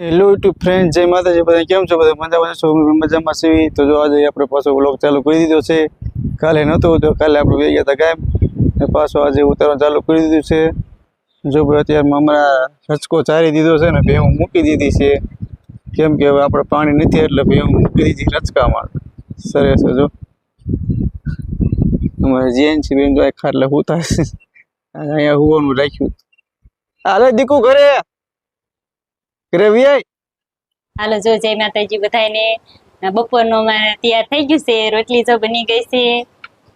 Hello YouTube friend, જય માતાજી, બધા કેમ છો? બધા મજામાં છો? મજામાં સીવી તો જો આજે આપણે પાછો બ્લોગ ચાલુ કરી દીધો છે. કાલે નહોતો તો કાલે આપણે વહી ગયા હતા કાયમ ને પાછો આજે ઉતારવાનું ચાલુ કરી દીધું છે. જો ભાઈ અત્યારમાં હમણાં રચકો ચારી દીધો છે ને, ભેહું મૂકી દીધી છે. કેમ કે હવે આપણે પાણી નથી એટલે ભેહું મૂકી દીધી રચકામાં સરસ જો. અમારે જેન છે બેન, જો ખાટલે હુતા અહીંયા હુવાનું રાખ્યું. હાલે દીકુ ઘરે. હાલો જો જય માતાજી બધાને બપોરનો મારે તૈયાર થઈ ગયું છે રોટલી જો બની ગઈ છે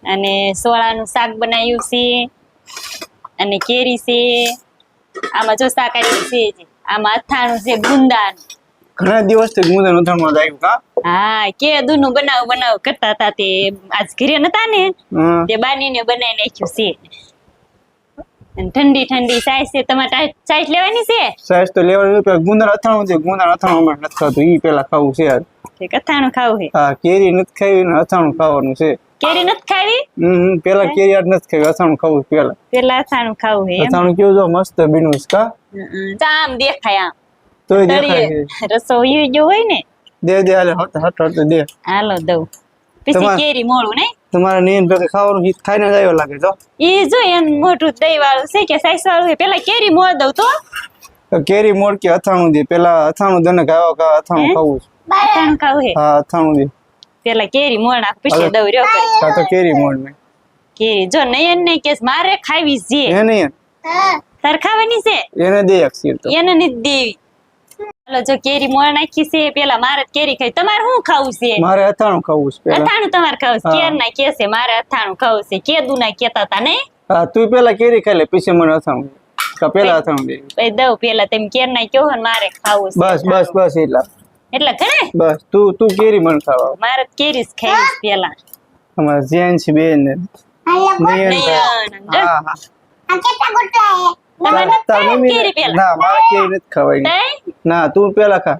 અને સોળાનું શાક બનાવ્યું છે અને કેરી છે. આમાં જો શાક આવ્યું છે આમાં અથાણું છે ગુંદાનું. ઘણા દિવસથી આવ્યું કા? હા કે દૂનું બનાવ બનાવ કરતા હતા તે આજ ઘરે નતા ને? તે બાનીને બનાવી નાખ્યું છે. ઠંડી ઠંડી સાઈઝ છે તમારે સાઈઝ લેવાની છે? સાઈઝ તો લેવાનું છે ગુંદર અથાણું છે ગુંદર અથાણું હમણાં નથી ખાતું ઈ પેલા ખાવું છે યાર. કે અથાણું ખાવું છે? હા કેરી નથી ખાવી ને અથાણું ખાવાનું છે. કેરી નથી ખાવી? હમ પેલા કેરી આડ નથી ખાવી અથાણું ખાવું પેલા. પેલા અથાણું ખાવું છે અથાણું કેવું જો મસ્ત બીનું કા? આમ દેખાય આમ. તોય દેખાય રસોઈ જો હોય ને? દે દે હાલે હટ હટ હટ દે. હાલો દઉં. પછી કેરી મોળું ને તમારે નીન ભેગે ખાવાનું હિત ખાઈને જ આવ્યો લાગે તો ઈ જો એમ મોટું દહીં વાળું છે કે સાઈસ વાળું છે. પેલા કેરી મોળ દઉં તો. કેરી મોડ કે અથાણું દે. પેલા અથાણું દને ખાવા કા અથાણું? ખાવું છે? અથાણું ખાવું છે હા અથાણું દે. પેલા કેરી મોળ નાખ પછી. દઉં રહ્યો કરી કા તો કેરી મોડ મે કેરી. જો નયન ને કે મારે ખાવી છે. એ નયન હા ખાવાની છે? એને દે એક સીર તો. એને નથી દેવી. જો કેરી મોળ નાખી છે પેલા મારે કેરી ખાઈ. તમારે શું ખાવું છે? મારે અથાણું ખાવું છે અથાણું તમારે ખાવું છે. કેર ના કે છે? મારે અથાણું ખાવું છે. કેદુ ના કેતા તા નહીં હા તું પેલા કેરી ખાઈ લે પછી મને અથાણું પેલા અથાણું દે. પછી દઉં પેલા. તેમ કેર ના કહો ને મારે ખાવું છે. બસ બસ બસ એટલા. એટલે કરે બસ તું તું કેરી મને ખાવા. મારે તો કેરી જ ખાવી પેલા. અમારા જેન છે બેન ને. નયન નયન, હા હા. તમારે તાર- તાર મમ્મી ના મારે કેરી નથી ખાવાની. ના તું પેલા ખા.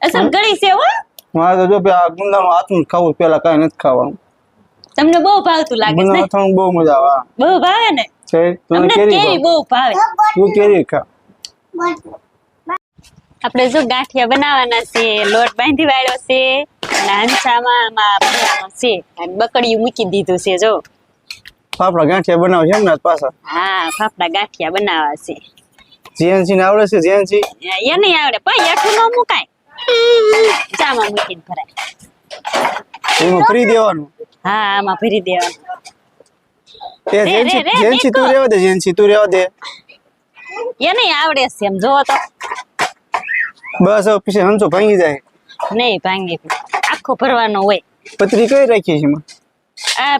અસલ ગળી છે હો. મારે તો જો પે આ ગુંદાનું હાથનું ખાવું પેલા કાંઈ નથી ખાવાનું. તમને બહુ ભાવતું લાગે છે બહુ મજા આવે બહુ ભાવે ને? છે? તું કેરી કેરી બહુ ભાવે. તું કેરી ખા. આપણે જો ગાંઠિયા બનાવવાના છે લોટ બાંધી વાળ્યો છે અને હંસામાં આમાં છે અને બકડીયું મૂકી દીધું છે જો. ફાફડા ગાંઠિયા બનાવે છે એમ ને પાછા? હા ફાફડા ગાંઠિયા બનાવવા છે. જીએનસી ને આવડે છે જીએનસી એ નહીં આવડે પણ એઠું ન મુકાય. ચામાં મૂકીને ભરાય. એમાં ફ્રી દેવાનું? હા આમાં ભરી દેવાનું. તે જેન્સી જેન્સી તું. રહેવા દે જેન્સી તું રહેવા દે. એ નહીં આવડે છે એમ જોવો તો. બસ હવે પછી હંસો ભાંગી જાય. નહીં ભાંગી. આખો ભરવાનો હોય. પતરી કઈ રાખી છે એમાં?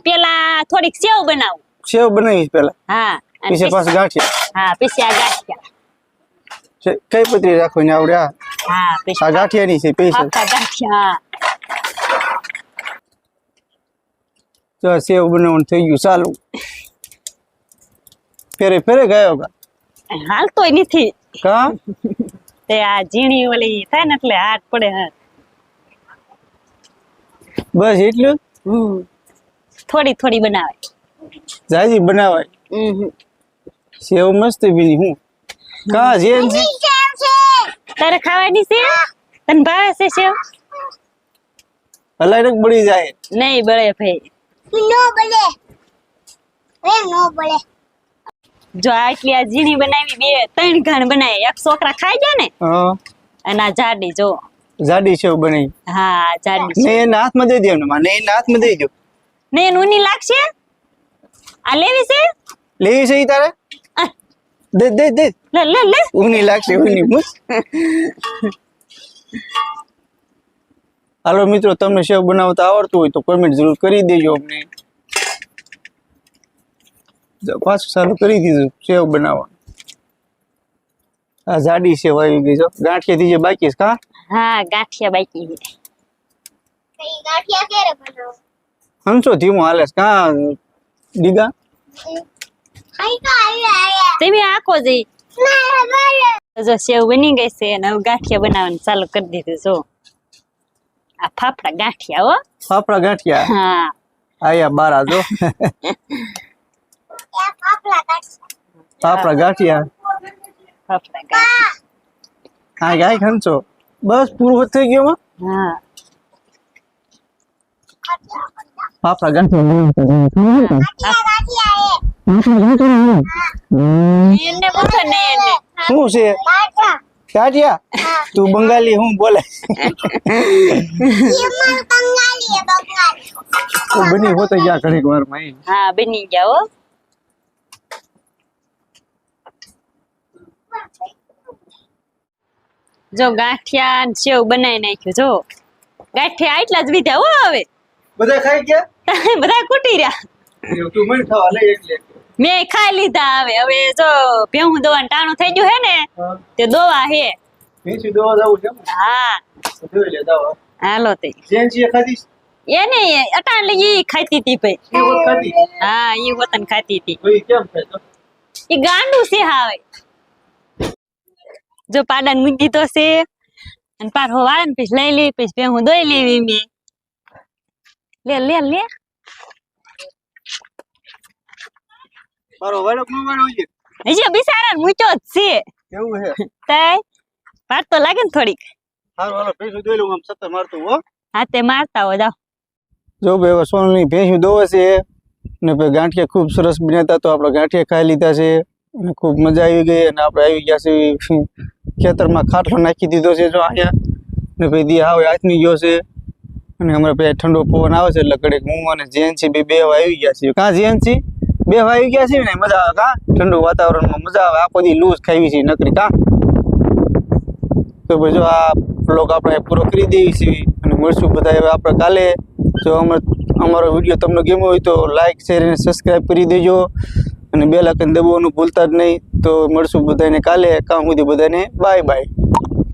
પેલા થોડીક સેવ બનાવું. સેવ બનાવી પેલા. હા પીસે પછી ગાંઠિયા. હા પીસ્યા ગાંઠિયા. કઈ પતરી રાખવાની આવડે આ? હા પીસા ગાંઠિયા ની છે પૈસા. ગાંઠિયા તો સેવ બનાવવાનું થઈ ગયું ચાલુ. ફેરે ફેરે ગયો કા? હાલતો નથી. કા? તે આ ઝીણી ઓલી થાય ને એટલે હાથ પડે હા. બસ એટલું હમ. થોડી થોડી બનાવે. જાજી બનાવાય. સેવ મસ્ત બીની હું? કા જેન્સી તારે ખાવાની છે? તન ભાવે છે સેવ? હલાઈ બળી જાય. નહીં બળે ભાઈ. જો આટલી આ ઝીણી બનાવી બે ત્રણ ઘણ બનાવી. એક છોકરા ખાઈ જાય ને હા. અને આ જાડી જો. જાડી સેવ બનાવી. હા જાડી ને એના હાથમાં દઈ દેવાનું માં ને એના હાથમાં દઈ દો. ને એનું ઊની લાગશે આ લેવી છે? લેવી છે ઈ તારે? દે દે દે. લે લે લે. ઊની લાગશે ઊની મુસ હાલો મિત્રો તમને સેવ બનાવતા આવડતું હોય તો કોમેન્ટ જરૂર કરી દેજો અમને. પાછું ચાલુ કરી દીધું સેવ બનાવવાનું. આ જાડી સેવ આવી ગઈ જો ગાંઠિયાથી જે બાકી છે કા? હા ગાંઠિયા બાકી છે. હંસો ધીમો હાલે કા ડીગા? તમે આખો જઈ જો સેવ બની ગઈ છે અને હવે ગાંઠિયા બનાવવાનું ચાલુ કરી દીધું જો. આ ફાફડા ગાંઠિયા હો. ફાફડા ગાંઠિયા? હા. આયા બારા જો. ફાફડા ગાંઠિયા? ફાફડા ગાંઠિયા. હા ગાય ખંચો બસ પૂરું થઈ ગયું હા. ને એને શું છે? તું બંગાળી હું બોલે? તો બની હોતો ગયા ઘડીક વારમાં હા બની ગયા હો. જો ગાંઠિયા ને સેવ બનાવી નાખ્યું જો. ગાંઠિયા એટલા જ વિધા હો હવે. બધા ખાઈ ગયા? બધા કૂટી રહ્યા. તું મેં ખાઈ લીધા હવે. હવે જો ભેહું દવાનું ટાણું થઈ ગયું હે ને તે દોવા હે. હા. જોઈ લે હાલો તે. એને અટાણ લઈ ખાતી હતી ભાઈ. એ હા વતન ખાતી હતી. તો તો? ઈ ગાંડું છે હાવે. જો પાડા મૂકી દીધો છે અને પાછો વાળે ને પછી લઈ લે પછી ભેહું દોઈ લેવી મેં. લે લે લે. મારો નો વાળો છે. હજી બિચારા મૂક્યો જ છે. એવું છે? તય પાટ તો લાગે ને થોડીક. હારું હાલો ભેંસું દોઈ લઉં આમ સત્તર મારતું હો. હાથે મારતા હો જાઓ. જો બે સોનની ભેંસું દોવે છે ને પછી ગાંઠિયા ખૂબ સરસ બન્યા તો આપણે ગાંઠિયા ખાઈ લીધા છે અને ખૂબ મજા આવી ગઈ અને આપણે આવી ગયા છે ખેતરમાં ખાટલો નાખી દીધો છે જો અહીંયા. ને ભાઈ દી હાવ હાથની ગયો છે અને અમારે પછી ઠંડો પવન આવે છે એટલે કડેક હું અને છે બે બે આવી ગયા છે. કાં જેન્સી બે ભાઈ ગયા છે ને, મજા આવે કા? ઠંડુ વાતાવરણમાં મજા આવે. આખો દી લૂઝ ખાવી છે નકરી કા? તો ભાઈ જો આ બ્લોગ આપણે પૂરો કરી દઈએ છીએ અને મળશું બધા હવે આપણે કાલે. જો અમે અમારો વીડિયો તમને ગમ્યો હોય તો લાઇક શેર અને સબસ્ક્રાઈબ કરી દેજો. અને બે લાખ દબાવવાનું ભૂલતા જ નહીં. તો મળશું બધાને કાલે. કામ સુધી બધાને બાય બાય